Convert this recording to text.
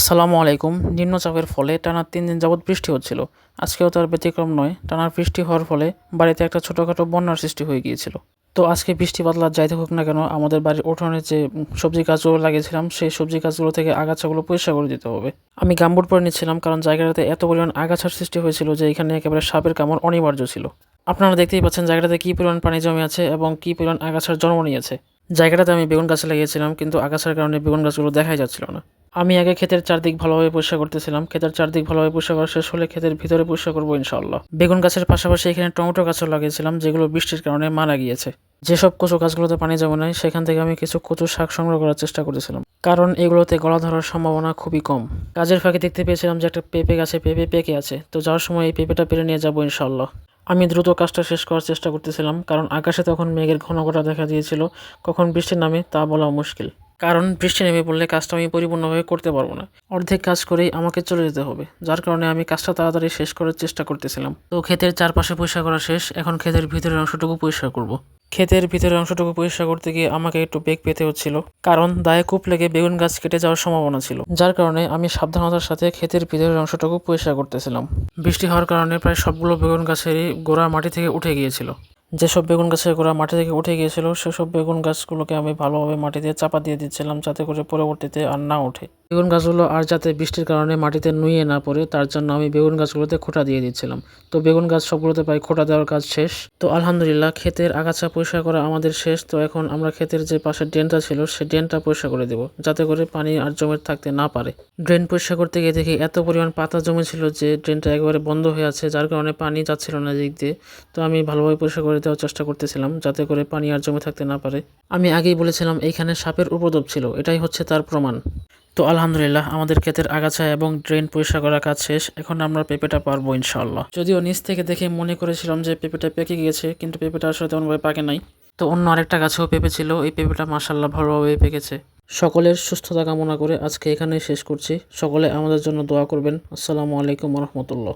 আসসালামু আলাইকুম। নিম্নচাপের ফলে টানা তিন দিন যাবৎ বৃষ্টি হচ্ছিল। আজকেও তার ব্যতিক্রম নয়। টানা বৃষ্টি হওয়ার ফলে বাড়িতে একটা ছোটোখাটো বন্যার সৃষ্টি হয়ে গিয়েছিল। তো আজকে বৃষ্টি বাদলা যাইতে হোক না কেন, আমাদের বাড়ির উঠোনে যে সবজি গাছগুলো লাগিয়েছিলাম, সেই সবজি গাছগুলো থেকে আগাছাগুলো পরিষ্কার করে দিতে হবে। আমি গামবুট পরে নিচ্ছিলাম কারণ জায়গাটাতে এত পরিমাণ আগাছার সৃষ্টি হয়েছিল যে এখানে একেবারে সাপের কামড় অনিবার্য ছিল। আপনারা দেখতেই পাচ্ছেন জায়গাটাতে কী পরিমাণ পানি জমে আছে এবং কী পরিমাণ আগাছার জন্ম নিয়েছে। জায়গাটাতে আমি বেগুন গাছ লাগিয়েছিলাম, কিন্তু আগাছার কারণে বেগুন গাছগুলো দেখাই যাচ্ছিল না। আমি আগে ক্ষেতের চারদিক ভালোভাবে পরিষ্কার করতেছিলাম। ক্ষেতের চারদিক ভালোভাবে পরিষ্কার করা শেষ হলে ক্ষেতের ভিতরে পরিষ্কার করব ইনশাআল্লাহ। বেগুন গাছের পাশাপাশি এখানে টমেটো গাছও লাগিয়েছিলাম, যেগুলো বৃষ্টির কারণে মারা গিয়েছে। যেসব কচু গাছগুলোতে পানি জমে নাই, সেখান থেকে আমি কিছু কচু শাক সংগ্রহ করার চেষ্টা করেছিলাম। কারণ এগুলোতে গলা ধরার সম্ভাবনা খুবই কম। কাজের ফাঁকে দেখতে পেয়েছিলাম যে একটা পেঁপে গাছে পেঁপে পেকে আছে। তো যাওয়ার সময় এই পেঁপেটা পেরে নিয়ে যাব ইনশাল্লাহ আমি দ্রুত কাজটা শেষ করার চেষ্টা করতেছিলাম, কারণ আকাশে তখন মেঘের ঘন ঘটা দেখা দিয়েছিল। কখন বৃষ্টি নামে তা বলা মুশকিল। কারণ বৃষ্টি নেমে পড়লে কাজটা আমি পরিপূর্ণভাবে করতে পারব না। অর্ধেক কাজ করেই আমাকে চলে যেতে হবে, যার কারণে আমি কাজটা তাড়াতাড়ি শেষ করার চেষ্টা করতেছিলাম। তো ক্ষেতের চারপাশে পরিষ্কার করা শেষ, এখন ক্ষেতের ভিতরের অংশটুকু পরিষ্কার করব। ক্ষেতের ভিতরের অংশটুকু পরিষ্কার করতে গিয়ে আমাকে একটু বেগ পেতে হচ্ছিল, কারণ দায়ে কূপ লেগে বেগুন গাছ কেটে যাওয়ার সম্ভাবনা ছিল, যার কারণে আমি সাবধানতার সাথে ক্ষেতের ভিতরের অংশটুকু পরিষ্কার করতেছিলাম। বৃষ্টি হওয়ার কারণে প্রায় সবগুলো বেগুন গাছেরই গোড়া মাটি থেকে উঠে গিয়েছিল। যেসব বেগুন গাছের গোড়া মাটি থেকে উঠে গিয়েছিল, সেসব বেগুন গাছগুলোকে আমি ভালোভাবে মাটি দিয়ে চাপা দিয়ে দিচ্ছিলাম যাতে করে পরবর্তীতে আর না ওঠে। বেগুন গাছগুলো আর যাতে বৃষ্টির কারণে মাটিতে নুয়ে না পড়ে, তার জন্য আমি বেগুন গাছগুলোতে খোঁটা দিয়ে দিচ্ছিলাম। তো বেগুন গাছ সবগুলোতে প্রায় খোঁটা দেওয়ার কাজ শেষ। তো আলহামদুলিল্লাহ, ক্ষেতের আগাছা পরিষ্কার করা আমাদের শেষ। তো এখন আমরা ক্ষেতের যে পাশের ড্রেনটা ছিল সেই ড্রেনটা পরিষ্কার করে দেবো, যাতে করে পানি আর জমে থাকতে না পারে। ড্রেন পরিষ্কার করতে গিয়ে দেখি এত পরিমাণ পাতা জমেছিল যে ড্রেনটা একেবারে বন্ধ হয়ে আছে, যার কারণে পানি যাচ্ছিল না দিক দিয়ে। তো আমি ভালোভাবে পরিষ্কার করে দেওয়ার চেষ্টা করতেছিলাম যাতে করে পানি আর জমে থাকতে না পারে। আমি আগেই বলেছিলাম, এইখানে সাপের উপদ্রব ছিল। এটাই হচ্ছে তার প্রমাণ। তো আলহামদুলিল্লাহ, আমাদের ক্ষেতের আগাছা এবং ড্রেন পরিষ্কার করার কাজ শেষ। এখন আমরা পেঁপেটা পারব ইনশাআল্লাহ। যদিও নিচ থেকে দেখে মনে করেছিলাম যে পেঁপেটা পেকে গিয়েছে, কিন্তু পেঁপেটা আসলে তেমনভাবে পাকে নাই। তো অন্য আরেকটা গাছেও পেঁপে ছিল। এই পেঁপেটা মাসাল্লাহ ভালোভাবে পেকেছে। সকলের সুস্থতা কামনা করে আজকে এখানেই শেষ করছি। সকলে আমাদের জন্য দোয়া করবেন। আসসালামু আলাইকুম রহমতুল্লাহ।